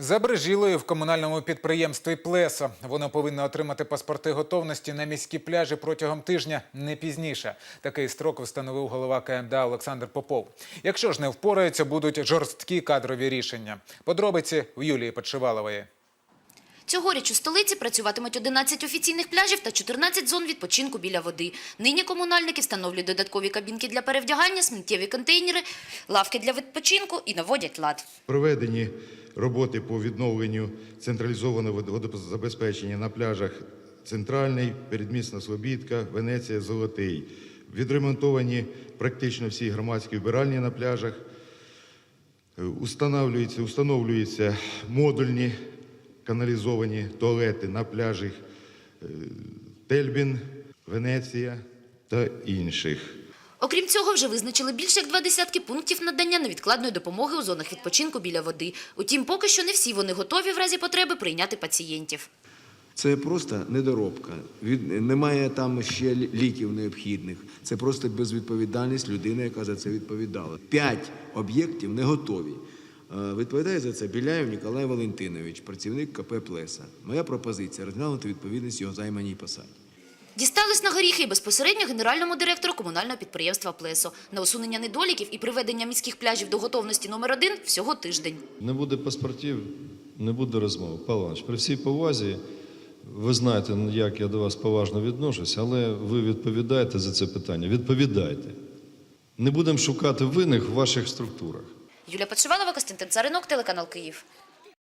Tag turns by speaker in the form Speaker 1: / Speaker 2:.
Speaker 1: Забрежілої в комунальному підприємстві Плесо. Воно повинно отримати паспорти готовності на міські пляжі протягом тижня, не пізніше. Такий строк встановив голова КМДА Олександр Попов. Якщо ж не впораються, будуть жорсткі кадрові рішення. Подробиці у Юлії Подшивалової.
Speaker 2: Цьогоріч у столиці працюватимуть 11 офіційних пляжів та 14 зон відпочинку біля води. Нині комунальники встановлюють додаткові кабінки для перевдягання, сміттєві контейнери, лавки для відпочинку і наводять лад.
Speaker 3: Проведені роботи по відновленню централізованого водозабезпечення на пляжах Центральний, Передмісна Слобідка, Венеція, Золотий. Відремонтовані практично всі громадські вбиральні на пляжах. Е, Устанавлюються, установлюються модульні каналізовані туалети на пляжах е, Тельбін, Венеція та інших.
Speaker 2: Окрім цього, вже визначили більше як два десятки пунктів надання невідкладної допомоги у зонах відпочинку біля води. Утім, поки що не всі вони готові в разі потреби прийняти пацієнтів.
Speaker 4: Це просто недоробка. Від немає там ще ліків необхідних. Це просто безвідповідальність людини, яка за це відповідала. П'ять об'єктів не готові. Е, Відповідає за це Біляєв Ніколай Валентинович, працівник КП Плеса. Моя пропозиція розглянути відповідність його займаній посаді.
Speaker 2: Дістались на горіхи безпосередньо генеральному директору комунального підприємства «Плесо». На усунення недоліків і приведення міських пляжів до готовності номер один всього тиждень.
Speaker 5: Не буде паспортів, не буде розмови. Павло Іванович, при всій повазі, ви знаєте, як я до вас поважно відношусь, але ви відповідаєте за це питання. Відповідайте. Не будемо шукати винних в ваших структурах.
Speaker 2: Юлія Подшивалова, Костянтин Царинок, телеканал «Київ».